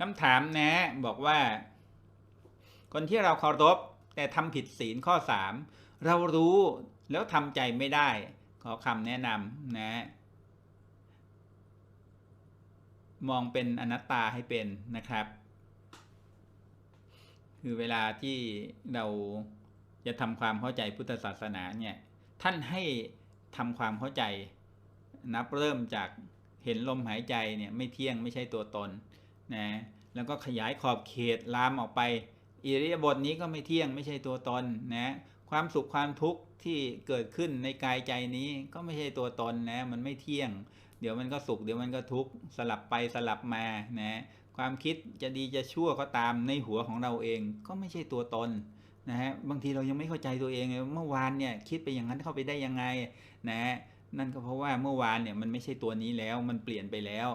คำถามนะบอกว่า คนที่เราเคารพแต่ทำผิดศีลข้อสามเรารู้แล้วทำใจไม่ได้ ขอคำแนะนำนะ มองเป็นอนัตตาให้เป็นนะครับ คือเวลาที่เราจะทำความเข้าใจพุทธศาสนาเนี่ยท่านให้ทำความเข้าใจนับเริ่มจากเห็นลมหายใจเนี่ยไม่เที่ยงไม่ใช่ตัวตน นะแล้วก็ขยายขอบเขตลามออกไปอิริยาบถนี้ก็ไม่เที่ยงไม่ใช่ตัวตนนะความสุขความทุกข์ที่เกิดขึ้นในกายใจนี้ก็ไม่ใช่ตัวตนนะมันไม่เที่ยง เดี๋ยวมันก็สุขเดี๋ยวมันก็ทุกข์สลับไปสลับมานะความคิดจะดีจะชั่วก็ตามในหัวของเราเองก็ไม่ใช่ตัวตนนะฮะบางทีเรายังไม่เข้าใจตัวเองเลยเมื่อวานเนี่ยคิดไปอย่างนั้นเข้าไปได้ยังไงนะนั่นก็เพราะว่าเมื่อวานเนี่ยมันไม่ใช่ตัวนี้แล้วมันเปลี่ยนไปแล้ว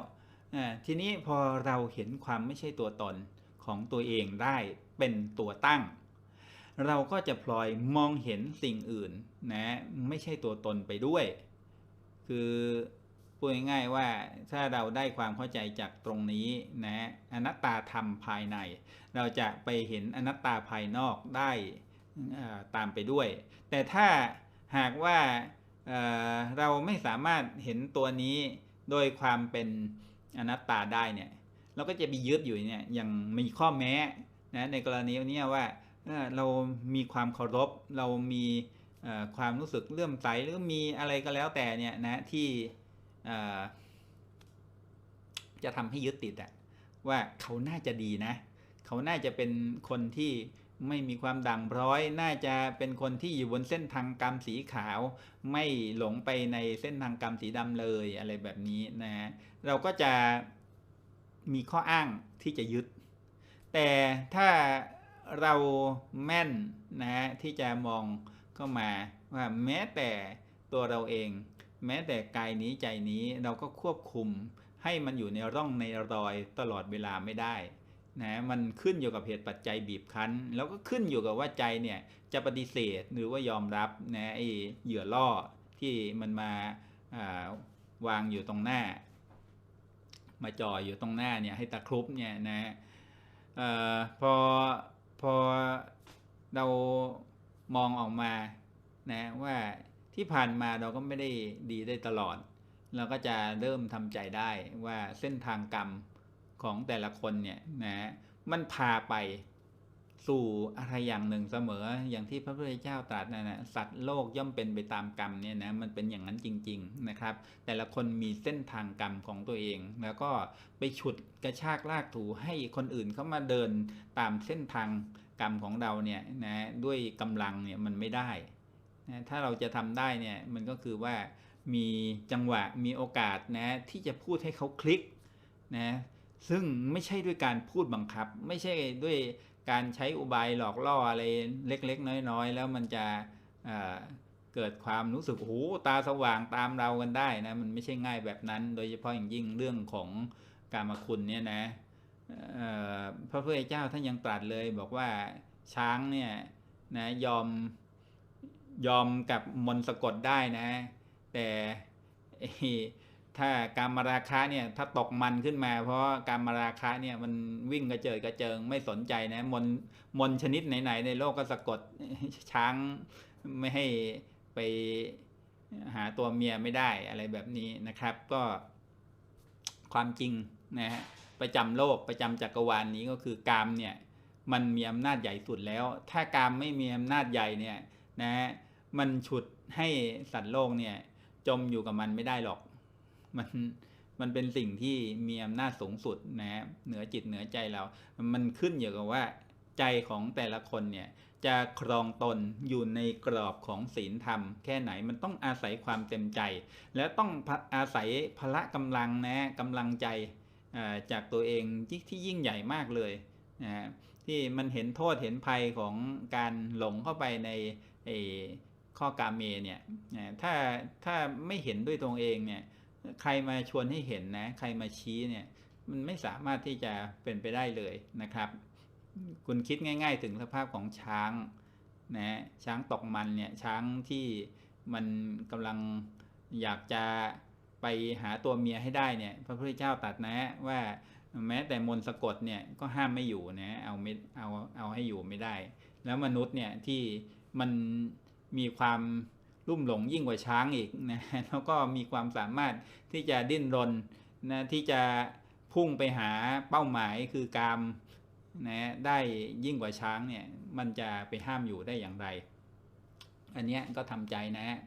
ทีนี้พอเราเห็นความไม่ใช่ตัวตนของตัวเองได้เป็นตัวตั้ง เราก็จะพลอยมองเห็นสิ่งอื่นนะไม่ใช่ตัวตนไปด้วย คือพูดง่ายๆว่าถ้าเราได้ความเข้าใจจากตรงนี้นะอนัตตาธรรมภายใน เราจะไปเห็นอนัตตาภายนอกได้ตามไปด้วย แต่ถ้าหากว่าเเราไม่สามารถเห็นตัวนี้โดยความเป็น อนัตตาได้เนี่ยเราก็จะไปยึดอยู่เนี่ยอย่างมีข้อแม้นะในกรณีนี้ว่าเรามีความเคารพเรามีความรู้สึกเลื่อมใสหรือมีอะไรก็แล้วแต่เนี่ยนะที่จะทำให้ยึดติดอะว่าเขาน่าจะดีนะ เขาน่าจะเป็นคนที่ ไม่มีความด่างพร้อย น่าจะเป็นคนที่อยู่บนเส้นทางกรรมสีขาว ไม่หลงไปในเส้นทางกรรมสีดำเลยอะไรแบบนี้นะฮะเราก็จะมีข้ออ้างที่จะยึด แต่ถ้าเราแม่นนะฮะที่จะมองเข้ามาว่าแม้แต่ตัวเราเอง แม้แต่กายนี้ใจนี้เราก็ควบคุมให้มันอยู่ในร่องในรอยตลอดเวลาไม่ได้ นะมันขึ้นอยู่กับเหตุปัจจัยบีบคั้น แล้วก็ขึ้นอยู่กับว่าใจเนี่ยจะปฏิเสธหรือว่ายอมรับนะไอ้เหยื่อล่อที่มันมาาวางอยู่ตรงหน้า มาจ่ออยู่ตรงหน้าเนี่ยให้ตะครุบเนี่ยนะออพอพอเรามองออกมานะว่าที่ผ่านมาเราก็ไม่ได้ดีได้ตลอด เราก็จะเริ่มทำใจได้ว่าเส้นทางกรรม ของแต่ละคนเนี่ยนะมันพาไปสู่อะไรอย่างหนึ่งเสมอ อย่างที่พระพุทธเจ้าตรัสนะนะสัตว์โลกย่อมเป็นไปตามกรรมเนี่ยนะมันเป็นอย่างนั้นจริง ๆนะครับ แต่ละคนมีเส้นทางกรรมของตัวเอง แล้วก็ไปฉุดกระชากลากถูให้คนอื่นเข้ามาเดินตามเส้นทางกรรมของเราเนี่ยนะด้วยกำลังเนี่ยมันไม่ได้นะถ้าเราจะทำได้เนี่ยมันก็คือว่ามีจังหวะมีโอกาสนะที่จะพูดให้เขาคลิกนะ ซึ่งไม่ใช่ด้วยการพูดบังคับ ไม่ใช่ด้วยการใช้อุบายหลอกล่ออะไรเล็กๆ น้อยๆ แล้วมันจะเเกิดความรู้สึกโอ้โหตาสว่างตามเรากันได้นะมันไม่ใช่ง่ายแบบนั้น โดยเฉพาะอย่างยิ่งเรื่องของการมาคุณเนี่ยนะพระพุทธเจ้าท่านยังตรัสเลยบอกว่าช้างเนี่ยนะยอมยอมกับมนต์สะกดได้นะ แต่ ถ้าการมาราคะเนี่ยถ้าตกมันขึ้นมา เพราะการมาราคะเนี่ยมันวิ่งกระเจิดกระเจิงไม่สนใจนะมนมนชนิดไหนๆในโลกก็สะกดช้างไม่ให้ไปหาตัวเมียไม่ได้อะไรแบบนี้นะครับ ก็ความจริงนะฮะประจำโลกประจำจักรวาลนนี้ก็คือกามเนี่ยมันมีอำนาจใหญ่สุดแล้ว ถ้ากามไม่มีอำนาจใหญ่เนี่ยนะฮะมันฉุดให้สัตว์โลกเนี่ยจมอยู่กับมันไม่ได้หรอก มันมันเป็นสิ่งที่มีอำนาจสูงสุดนะฮะเหนือจิตเหนือใจเรา มันขึ้นอยู่กับว่า ใจของแต่ละคนเนี่ย จะครองตนอยู่ในกรอบของศีลธรรม แค่ไหนมันต้องอาศัยความเต็มใจ และต้องอาศัยพละกำลังนะกำลังใจจากตัวเองที่ยิ่งใหญ่มากเลยนะที่มันเห็นโทษเห็นภัยของการหลงเข้าไปในข้อกาเมเนี่ยถ้าถ้าไม่เห็นด้วยตรงเองเนี่ย ใครมาชวนให้เห็นนะ ใครมาชี้เนี่ย มันไม่สามารถที่จะเป็นไปได้เลยนะครับ คุณคิดง่าย ๆ ถึงสภาพของช้างนะช้างตกมันเนี่ย ช้างที่มันกำลังอยากจะไปหาตัวเมียให้ได้เนี่ย พระพุทธเจ้าตรัสนะว่าแม้แต่มนสะกดเนี่ยก็ห้ามไม่อยู่นะเอาไม่เอาเอาให้อยู่ไม่ได้ แล้วมนุษย์เนี่ยที่มันมีความ รุ่มหลงยิ่งกว่าช้างอีกนะแล้วก็มีความสามารถที่จะดิ้นรนนะที่จะพุ่งไปหาเป้าหมายคือกามนะได้ยิ่งกว่าช้างเนี่ยมันจะไปห้ามอยู่ได้อย่างไร อันนี้ก็ทำใจนะฮะ